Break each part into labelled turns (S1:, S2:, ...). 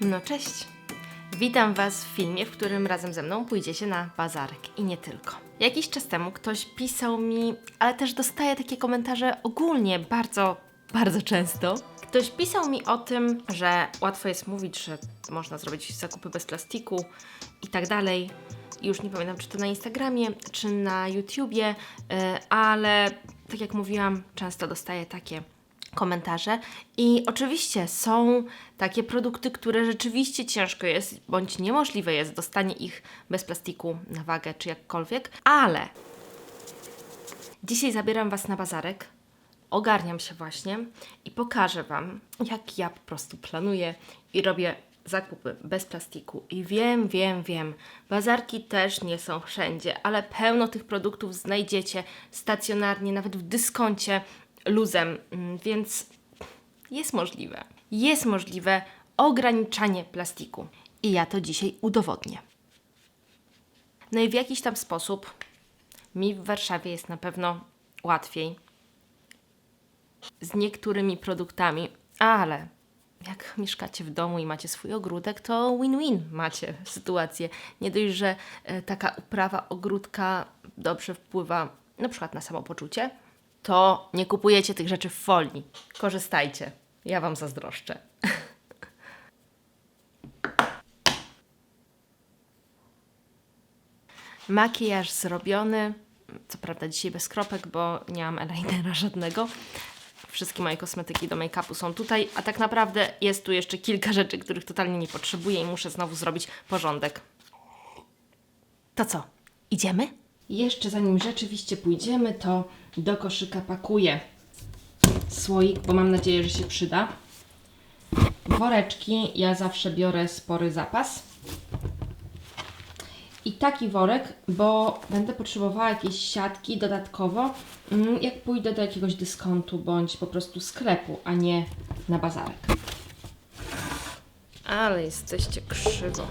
S1: No cześć! Witam Was w filmie, w którym razem ze mną pójdziecie na bazarek i nie tylko. Jakiś czas temu ktoś pisał mi, ale też dostaję takie komentarze ogólnie bardzo, bardzo często. Ktoś pisał mi o tym, że łatwo jest mówić, że można zrobić zakupy bez plastiku i tak dalej. Już nie pamiętam, czy to na Instagramie, czy na YouTubie, yy, ale tak jak mówiłam, często dostaję takie komentarze. I oczywiście są takie produkty, które rzeczywiście ciężko jest, bądź niemożliwe jest dostanie ich bez plastiku na wagę czy jakkolwiek, ale dzisiaj zabieram Was na bazarek. Ogarniam się właśnie i pokażę Wam, jak ja po prostu planuję i robię zakupy bez plastiku. I wiem, wiem, wiem, bazarki też nie są wszędzie, ale pełno tych produktów znajdziecie stacjonarnie, nawet w dyskoncie luzem, mm, więc jest możliwe. Jest możliwe ograniczanie plastiku. I ja to dzisiaj udowodnię. No i w jakiś tam sposób mi w Warszawie jest na pewno łatwiej z niektórymi produktami, ale jak mieszkacie w domu i macie swój ogródek, to win-win macie sytuację. Nie dość, że e, taka uprawa ogródka dobrze wpływa na przykład na samopoczucie, to nie kupujecie tych rzeczy w folii. Korzystajcie. Ja Wam zazdroszczę. Makijaż zrobiony. Co prawda dzisiaj bez kropek, bo nie mam eyelinera żadnego. Wszystkie moje kosmetyki do make-upu są tutaj, a tak naprawdę jest tu jeszcze kilka rzeczy, których totalnie nie potrzebuję i muszę znowu zrobić porządek. To co? Idziemy? Jeszcze zanim rzeczywiście pójdziemy, to do koszyka pakuję słoik, bo mam nadzieję, że się przyda. Woreczki, ja zawsze biorę spory zapas. I taki worek, bo będę potrzebowała jakiejś siatki dodatkowo, mm, jak pójdę do jakiegoś dyskontu bądź po prostu sklepu, a nie na bazarek. Ale jesteście krzywo.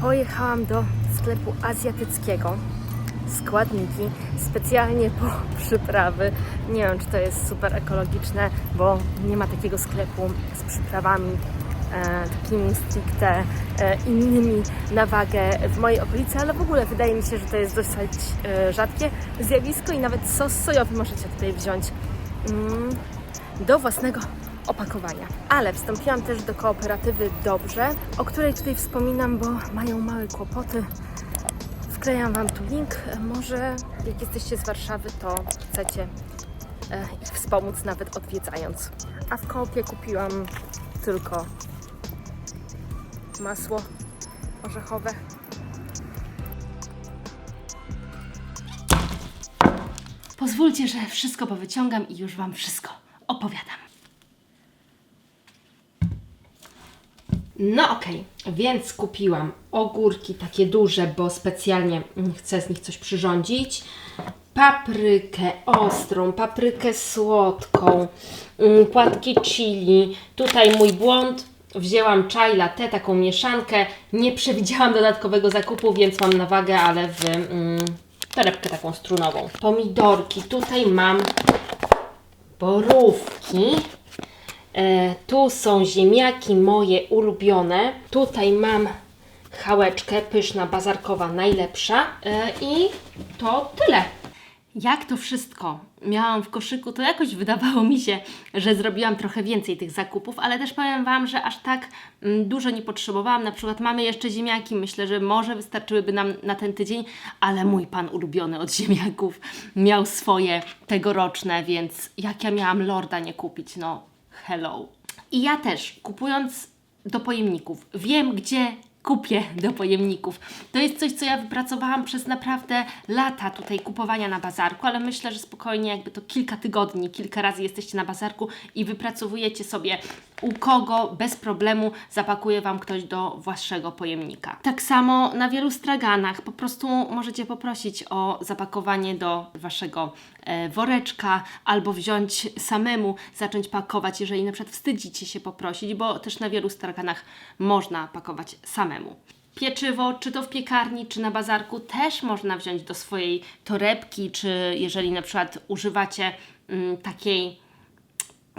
S1: Pojechałam do sklepu azjatyckiego. Składniki specjalnie po przyprawy. Nie wiem, czy to jest super ekologiczne, bo nie ma takiego sklepu z przyprawami e, takimi stricte e, innymi na wagę w mojej okolicy, ale w ogóle wydaje mi się, że to jest dosyć e, rzadkie zjawisko i nawet sos sojowy możecie tutaj wziąć. Mm, do własnego opakowania. Ale wstąpiłam też do kooperatywy Dobrze, o której tutaj wspominam, bo mają małe kłopoty. Wklejam Wam tu link. Może jak jesteście z Warszawy, to chcecie e, ich wspomóc nawet odwiedzając. A w koopie kupiłam tylko masło orzechowe. Pozwólcie, że wszystko powyciągam i już Wam wszystko opowiadam. No okej, więc kupiłam ogórki takie duże, bo specjalnie chcę z nich coś przyrządzić. Paprykę ostrą, paprykę słodką, mm, płatki chili. Tutaj mój błąd. Wzięłam chai latte, taką mieszankę. Nie przewidziałam dodatkowego zakupu, więc mam na wagę, ale w mm, torebkę taką strunową. Pomidorki. Tutaj mam borówki. E, tu są ziemniaki moje ulubione. Tutaj mam chałeczkę, pyszna, bazarkowa, najlepsza. E, I to tyle. Jak to wszystko miałam w koszyku, to jakoś wydawało mi się, że zrobiłam trochę więcej tych zakupów, ale też powiem Wam, że aż tak mm, dużo nie potrzebowałam. Na przykład mamy jeszcze ziemniaki, myślę, że może wystarczyłyby nam na ten tydzień, ale mój pan ulubiony od ziemniaków miał swoje tegoroczne, więc jak ja miałam lorda nie kupić, no hello. I ja też, kupując do pojemników, wiem, gdzie kupie do pojemników. To jest coś, co ja wypracowałam przez naprawdę lata tutaj kupowania na bazarku, ale myślę, że spokojnie jakby to kilka tygodni, kilka razy jesteście na bazarku i wypracowujecie sobie u kogo bez problemu zapakuje Wam ktoś do waszego pojemnika. Tak samo na wielu straganach po prostu możecie poprosić o zapakowanie do Waszego e, woreczka albo wziąć samemu, zacząć pakować, jeżeli na przykład wstydzicie się poprosić, bo też na wielu straganach można pakować samemu. Pieczywo, czy to w piekarni, czy na bazarku, też można wziąć do swojej torebki, czy jeżeli na przykład używacie mm, takiej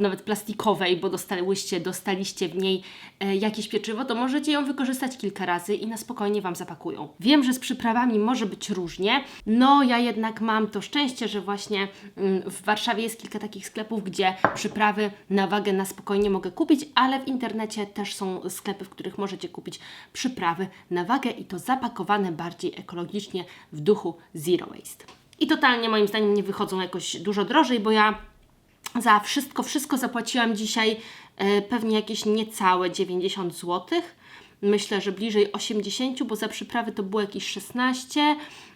S1: nawet plastikowej, bo dostałyście, dostaliście w niej e, jakieś pieczywo, to możecie ją wykorzystać kilka razy i na spokojnie Wam zapakują. Wiem, że z przyprawami może być różnie, no ja jednak mam to szczęście, że właśnie mm, w Warszawie jest kilka takich sklepów, gdzie przyprawy na wagę na spokojnie mogę kupić, ale w internecie też są sklepy, w których możecie kupić przyprawy na wagę i to zapakowane bardziej ekologicznie w duchu zero waste. I totalnie moim zdaniem nie wychodzą jakoś dużo drożej, bo ja za wszystko, wszystko zapłaciłam dzisiaj e, pewnie jakieś niecałe 90 zł. Myślę, że bliżej 80, bo za przyprawy to było jakieś 16.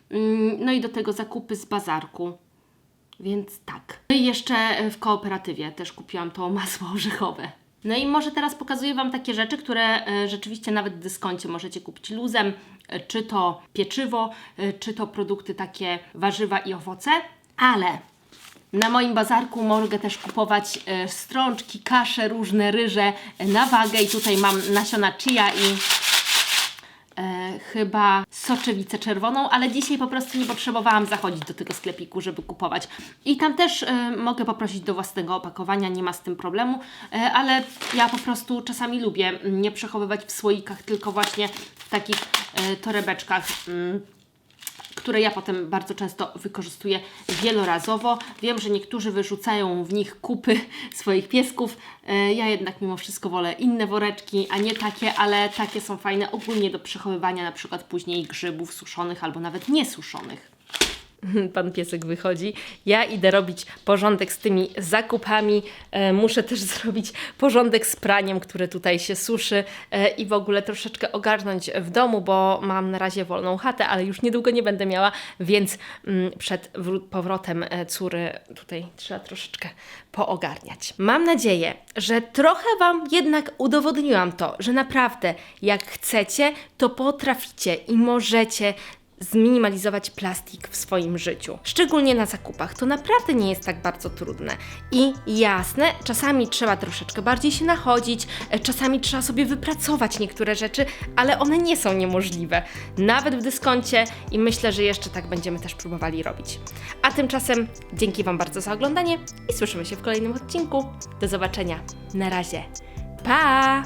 S1: Mm, No i do tego zakupy z bazarku. Więc tak. No i jeszcze e, w kooperatywie też kupiłam to masło orzechowe. No i może teraz pokazuję Wam takie rzeczy, które e, rzeczywiście nawet w dyskoncie możecie kupić luzem, czy to pieczywo, czy to produkty takie warzywa i owoce, ale na moim bazarku mogę też kupować e, strączki, kasze, różne ryże e, na wagę i tutaj mam nasiona chia i e, chyba soczewicę czerwoną, ale dzisiaj po prostu nie potrzebowałam zachodzić do tego sklepiku, żeby kupować. I tam też e, mogę poprosić do własnego opakowania, nie ma z tym problemu, e, ale ja po prostu czasami lubię mm, nie przechowywać w słoikach, tylko właśnie w takich e, torebeczkach. Mm, które ja potem bardzo często wykorzystuję wielorazowo. Wiem, że niektórzy wyrzucają w nich kupy swoich piesków. E, Ja jednak mimo wszystko wolę inne woreczki, a nie takie, ale takie są fajne ogólnie do przechowywania na przykład później grzybów suszonych albo nawet niesuszonych. Pan piesek wychodzi. Ja idę robić porządek z tymi zakupami. E, muszę też zrobić porządek z praniem, które tutaj się suszy e, i w ogóle troszeczkę ogarnąć w domu, bo mam na razie wolną chatę, ale już niedługo nie będę miała, więc mm, przed powrotem e, córy tutaj trzeba troszeczkę poogarniać. Mam nadzieję, że trochę Wam jednak udowodniłam to, że naprawdę jak chcecie, to potraficie i możecie zminimalizować plastik w swoim życiu. Szczególnie na zakupach. To naprawdę nie jest tak bardzo trudne. I jasne, czasami trzeba troszeczkę bardziej się nachodzić, e, czasami trzeba sobie wypracować niektóre rzeczy, ale one nie są niemożliwe. Nawet w dyskoncie i myślę, że jeszcze tak będziemy też próbowali robić. A tymczasem dzięki Wam bardzo za oglądanie i słyszymy się w kolejnym odcinku. Do zobaczenia. Na razie. Pa!